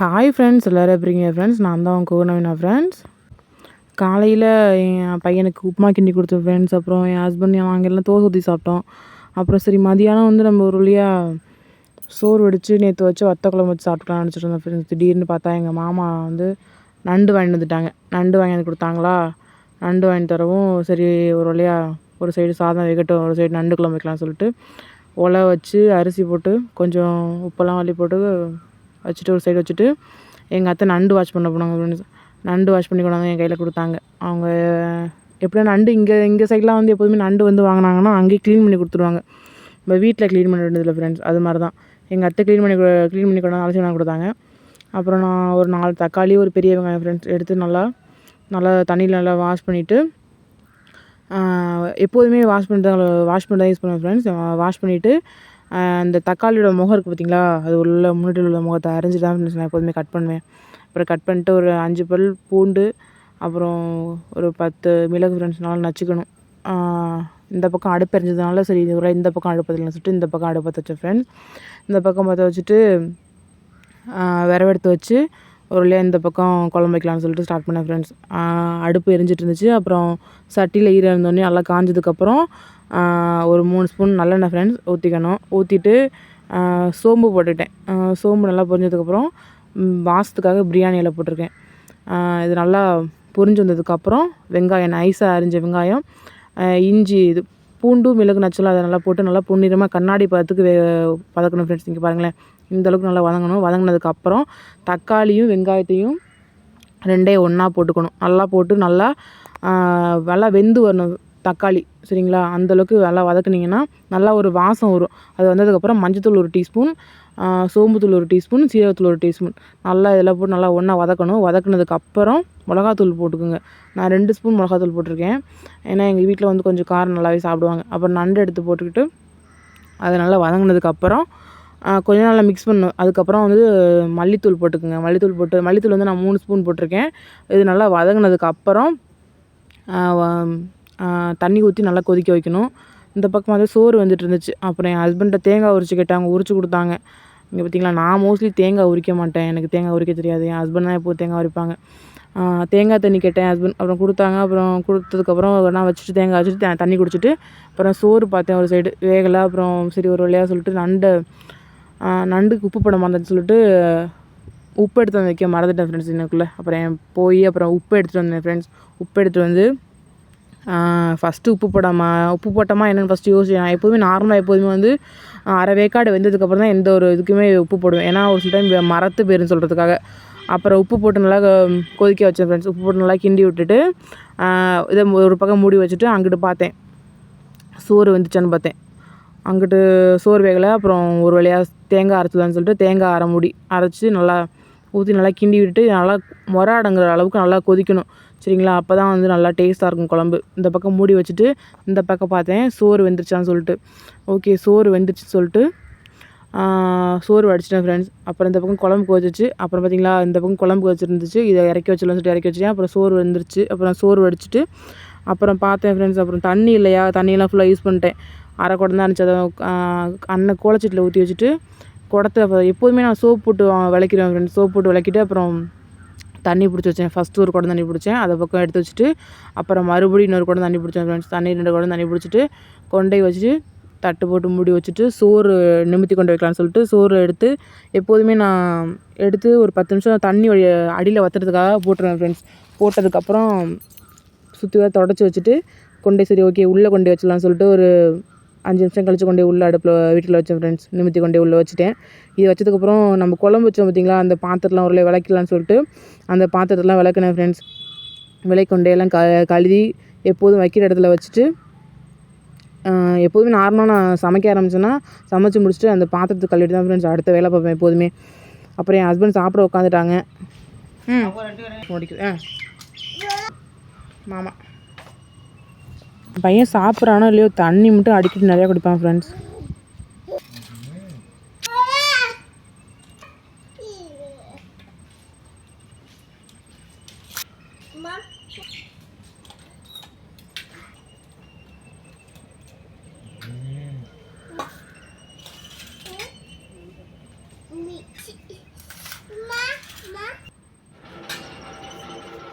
Hi friends எல்லோரும் எப்படிங்க friends நான் தான் உங்கள் கோனவினா ஃப்ரெண்ட்ஸ் காலையில் என் பையனுக்கு உப்புமா கிண்டி கொடுத்தேன் ஃப்ரெண்ட்ஸ் அப்புறம் என் ஹஸ்பண்ட் நாங்கள் எல்லாம் தோசை ஊற்றி சாப்பிட்டோம். அப்புறம் சரி மதியானம் வந்து நம்ம ஒரு வழியாக சோறு வடித்து நேற்று வச்சு வத்த குழம்பு வச்சு சாப்பிட்டுக்கலாம்னு நினச்சிட்டு இருந்தோம் ஃப்ரெண்ட்ஸ் திடீர்னு பார்த்தா எங்கள் மாமா வந்து நண்டு வாங்கிட்டு வந்துட்டாங்க. நண்டு வாங்கி வந்து கொடுத்தாங்களா? நண்டு வாங்கி தரவும் சரி ஒரு வழியாக ஒரு சைடு சாதம் வைக்கட்டும் ஒரு சைடு நண்டு குழம்பு வைக்கலாம்னு சொல்லிட்டு ஒலை வச்சு அரிசி போட்டு கொஞ்சம் உப்பெல்லாம் வள்ளி போட்டு வச்சுட்டு ஒரு சைடு வச்சுட்டு எங்கள் அத்தை நண்டு வாஷ் பண்ண போனாங்க ஃப்ரெண்ட்ஸ் நண்டு வாஷ் பண்ணி கொண்டாந்து என் கையில் கொடுத்தாங்க. அவங்க எப்படின்னா நண்டு இங்கே இங்கே சைட்லாம் வந்து எப்போதுமே நண்டு வந்து வாங்கினாங்கன்னா அங்கேயே க்ளீன் பண்ணி கொடுத்துருவாங்க. நம்ம வீட்டில் க்ளீன் பண்ண வேண்டியதில்லை ஃப்ரெண்ட்ஸ் அது மாதிரி தான் எங்கள் அத்தை க்ளீன் பண்ணி க்ளீன் பண்ணி கொண்டாந்து அலசி கொண்டாந்து கொடுத்தாங்க. அப்புறம் நான் ஒரு நாலு தக்காளி ஒரு பெரிய வெங்காயம் ஃப்ரெண்ட்ஸ் எடுத்து நல்லா நல்லா தண்ணியில் நல்லா வாஷ் பண்ணிவிட்டு எப்போதுமே வாஷ் பண்ணி தான் வாஷ் பண்ணி தான் யூஸ் பண்ணுவேன் ஃப்ரெண்ட்ஸ் வாஷ் பண்ணிவிட்டு அந்த தக்காளியோட முகம் இருக்குது பார்த்தீங்களா அது உள்ள முன்னாடி உள்ள முகத்தை அரிஞ்சு தான் நான் எப்போதுமே கட் பண்ணுவேன். அப்புறம் கட் பண்ணிட்டு ஒரு அஞ்சு பல் பூண்டு அப்புறம் ஒரு பத்து மிளகு ஃப்ரெண்ட்ஸ் நல்லா நச்சுக்கணும். இந்த பக்கம் அடுப்பு எரிஞ்சதுனால சரி இது இந்த பக்கம் அடுப்பு பற்றலன்னு சொல்லிட்டு இந்த பக்கம் அடுப்பு பற்ற வச்சேன் ஃப்ரெண்ட்ஸ் இந்த பக்கம் பற்ற வச்சுட்டு விரவெடுத்து வச்சு ஒரு வழியாக இந்த பக்கம் குழம்பு வைக்கலாம்னு சொல்லிட்டு ஸ்டார்ட் பண்ணேன் ஃப்ரெண்ட்ஸ் அடுப்பு எரிஞ்சிட்டு இருந்துச்சு. அப்புறம் சட்டியில் ஈரம் இருந்தோடனே நல்லா காஞ்சதுக்கப்புறம் ஒரு மூணு ஸ்பூன் நல்லெண்ணெய் ஃப்ரெண்ட்ஸ் ஊற்றிக்கணும் ஊற்றிட்டு சோம்பு போட்டுட்டேன். சோம்பு நல்லா பொரிஞ்சதுக்கப்புறம் வாசத்துக்காக பிரியாணி இலை போட்டிருக்கேன். இது நல்லா பொரிஞ்சு வந்ததுக்கப்புறம் வெங்காயம் நைஸாக அரிஞ்ச வெங்காயம் இஞ்சி இது பூண்டு மிளகு நச்சுலாம் அதை நல்லா போட்டு நல்லா பொன்னிறமாக கண்ணாடி பதத்துக்கு வே பதக்கணும் ஃப்ரெண்ட்ஸ் இங்கே பாருங்களேன். இந்தளவுக்கு நல்லா வதங்கணும். வதங்கினதுக்கப்புறம் தக்காளியும் வெங்காயத்தையும் ரெண்டே ஒன்றா போட்டுக்கணும். நல்லா போட்டு நல்லா நல்லா வெந்து வரணும். தக்காளி சரிங்களா? அந்தளவுக்கு நல்லா வதக்குனிங்கன்னா நல்லா ஒரு வாசம் வரும். அது வந்ததுக்கப்புறம் மஞ்சத்தூள் ஒரு டீஸ்பூன் சோம்புத்தூள் ஒரு டீஸ்பூன் சீரகத்தூள் ஒரு டீஸ்பூன். நல்லா இதெல்லாம் போட்டு நல்லா ஒன்றா வதக்கணும். வதக்குனதுக்கப்புறம் மிளகாத்தூள் போட்டுக்கோங்க. நான் ரெண்டு ஸ்பூன் மிளகாத்தூள் போட்டிருக்கேன். ஏன்னா எங்கள் வீட்டில் வந்து கொஞ்சம் காரம் நல்லாவே சாப்பிடுவாங்க. அப்புறம் நண்டு எடுத்து போட்டுக்கிட்டு அதை நல்லா வதங்கினதுக்கப்புறம் கொஞ்ச நல்லா மிக்ஸ் பண்ணணும். அதுக்கப்புறம் வந்து மல்லித்தூள் போட்டுக்கோங்க. மல்லித்தூள் போட்டு மல்லித்தூள் வந்து நான் மூணு ஸ்பூன் போட்டிருக்கேன். இது நல்லா வதங்கினதுக்கப்புறம் தண்ணி ஊற்றி நல்லா கொதிக்க வைக்கணும். இந்த பக்கம் வந்து சோறு வந்துட்டு இருந்துச்சு. அப்புறம் என் ஹஸ்பண்ட்டை தேங்காய் உரிச்சு கேட்டாங்க. உரிச்சு கொடுத்தாங்க. இங்கே பார்த்தீங்களா நான் மோஸ்ட்லி தேங்காய் உரிக்க மாட்டேன். எனக்கு தேங்காய் உரிக்க தெரியாது. என் ஹஸ்பண்ட் தான் எப்போது தேங்காய் உரிப்பாங்க. தேங்காய் தண்ணி கேட்டேன். ஹஸ்பண்ட் அப்புறம் கொடுத்தாங்க. அப்புறம் கொடுத்ததுக்கப்புறம் நான் வச்சுட்டு தேங்காய் வச்சுட்டு தண்ணி குடிச்சிட்டு அப்புறம் சோறு பார்த்தேன் ஒரு சைடு வேகலை அப்புறம் சரி ஒரு வழியாக சொல்லிட்டு நண்டு நண்டுக்கு உப்பு படம் மறந்துன்னு சொல்லிட்டு உப்பு எடுத்து வந்து வைக்க மறந்துட்டேன் ஃப்ரெண்ட்ஸ் எனக்குள்ளே. அப்புறம் போய் அப்புறம் உப்பு எடுத்துகிட்டு வந்தேன் ஃப்ரெண்ட்ஸ் உப்பு எடுத்துகிட்டு வந்து ஃபஸ்ட்டு உப்பு போடாமா? உப்பு போட்டோமா என்னென்னு ஃபஸ்ட்டு யோசிச்சு நான் எப்போதுமே நார்மலாக எப்போதுமே வந்து அரை வேக்காடு வெந்ததுக்கப்புறம் தான் எந்த ஒரு இதுக்குமே உப்பு போடுவேன். ஏன்னா ஒரு சில டைம் மரத்து பேருன்னு சொல்கிறதுக்காக அப்புறம் உப்பு போட்டு நல்லா கொதிக்க வச்சேன் ஃப்ரெண்ட்ஸ் உப்பு போட்டு நல்லா கிண்டி விட்டுட்டு இதை ஒரு பக்கம் மூடி வச்சுட்டு அங்கிட்டு பார்த்தேன். சோறு வந்துச்சான்னு பார்த்தேன். அங்கிட்டு சோறு வேகலை. அப்புறம் ஒரு வழியாக தேங்காய் அரைச்சிடலான்னு சொல்லிட்டு தேங்காய் அரை மூடி அரைச்சி நல்லா ஊற்றி நல்லா கிண்டி விட்டுட்டு நல்லா முற அடங்குற அளவுக்கு நல்லா கொதிக்கணும். சரிங்களா? அப்போ தான் வந்து நல்லா டேஸ்ட்டாக இருக்கும் குழம்பு. இந்த பக்கம் மூடி வச்சுட்டு இந்த பக்கம் பார்த்தேன் சோறு வெந்துருச்சான்னு சொல்லிட்டு. ஓகே சோறு வெந்துருச்சுன்னு சொல்லிட்டு சோறு வடிச்சிட்டேன் ஃப்ரெண்ட்ஸ் அப்புறம் இந்த பக்கம் குழம்பு கொதிச்சு அப்புறம் பார்த்திங்களா? இந்த பக்கம் குழம்பு கொதிச்சிருந்துச்சு. இதை இறக்கி வச்சிடலாம்னு சொல்லிட்டு இறக்கி வச்சிட்டேன். அப்புறம் சோறு வந்துருச்சு. அப்புறம் சோறு வடிச்சிட்டு அப்புறம் பார்த்தேன் ஃப்ரெண்ட்ஸ் அப்புறம் தண்ணி இல்லையா? தண்ணியெல்லாம் ஃபுல்லாக யூஸ் பண்ணிட்டேன். அரை குடம் தான் இருந்துச்சு. அதை அன்னை கோலச்சட்டில் ஊற்றி வச்சுட்டு குடத்த எப்போதுமே நான் சோப் போட்டு விளக்கிடுவேன் ஃப்ரெண்ட்ஸ் சோப் போட்டு விளக்கிட்டு அப்புறம் தண்ணி பிடிச்சி வச்சேன். ஃபஸ்ட்டு ஒரு குடம் தண்ணி பிடிச்சேன். அதை பக்கம் எடுத்து வச்சுட்டு அப்புறம் மறுபடியும் இன்னொரு குடம் தண்ணி பிடிச்சேன் ஃப்ரெண்ட்ஸ் தண்ணி ரெண்டு குடம் தண்ணி பிடிச்சிட்டு கொண்டை வச்சுட்டு தட்டு போட்டு மூடி வச்சுட்டு சோறு நிமித்தி கொண்டு வைக்கலாம்னு சொல்லிட்டு சோறு எடுத்து எப்போதுமே நான் எடுத்து ஒரு பத்து நிமிஷம் தண்ணி அடியில் வத்துறதுக்காக போட்டுருவேன் ஃப்ரெண்ட்ஸ் போட்டதுக்கப்புறம் சுற்றி தொடச்சி வச்சுட்டு கொண்டே சரி ஓகே உள்ளே கொண்டு வச்சிடலாம்னு சொல்லிட்டு ஒரு அஞ்சு நிமிஷம் கழித்து கொண்டே உள்ள அடுப்பில் வீட்டில் வச்சேன் ஃப்ரெண்ட்ஸ் நிமித்தி கொண்டே உள்ளே வச்சுட்டேன். இது வச்சதுக்கப்புறம் நம்ம குழம்பு வச்சோம் பார்த்திங்களா அந்த பாத்திரத்தெலாம் ஒரு விளக்கலான்னு சொல்லிட்டு அந்த பாத்திரத்தெலாம் விளக்குனேன் ஃப்ரெண்ட்ஸ் விளக்கொண்டையெல்லாம் க கழுவி எப்போதும் வைக்கிற இடத்துல வச்சுட்டு எப்போதுமே நார்மலாக நான் சமைக்க ஆரம்பிச்சேன்னா சமைச்சு முடிச்சுட்டு அந்த பாத்திரத்தை கழுவிட்டு தான் ஃப்ரெண்ட்ஸ் அடுத்த வேலை பார்ப்பேன் எப்போதுமே. அப்புறம் என் ஹஸ்பண்ட் சாப்பிட உட்காந்துட்டாங்க. ம். முடிக்குது மாமா. பையன் சாப்பிட்றானோ இல்லையோ தண்ணி மட்டும் அடிக்கடி நிறையா குடிப்பான் ஃப்ரெண்ட்ஸ்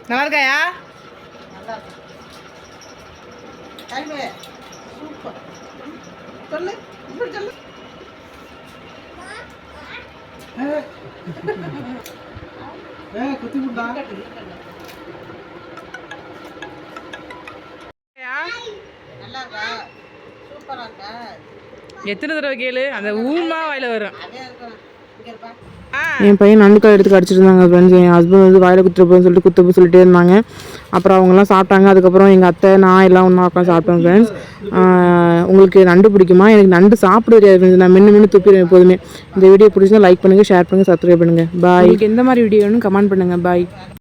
நல்லா இருக்காயா? நல்லா இருக்கு? சூப்பர். சொல்லு இப்படி சொல்லு. குத்தி எத்தனை தடவை கேளு? அந்த ஊமா வாயில வரும். என் பையன் நண்டுக்காய் எடுத்து கடிச்சிட்டு இருந்தாங்க ஃப்ரெண்ட்ஸ் என் ஹஸ்பண்ட் வந்து வாயில குத்துறப்போன்னு சொல்லிட்டு குத்துப்பு சொல்லிட்டே இருந்தாங்க. அப்புறம் அவங்கெல்லாம் சாப்பிட்டாங்க. அதுக்கப்புறம் எங்கள் அத்தை நான் எல்லாம் ஒன்றா உட்காந்து சாப்பிட்டோம் ஃப்ரெண்ட்ஸ் உங்களுக்கு நண்டு பிடிக்குமா? எனக்கு நண்டு சாப்பிட தெரியாது. நான் மென்று மென்று துப்பிடுவேன் எப்போதுமே. இந்த வீடியோ பிடிச்சிருந்தா லைக் பண்ணுங்கள் ஷேர் பண்ணுங்கள் சப்ஸ்கிரைப் பண்ணுங்கள் பாய் உங்களுக்கு எந்த மாதிரி வீடியோ வேணும் கமெண்ட் பண்ணுங்கள் பாய்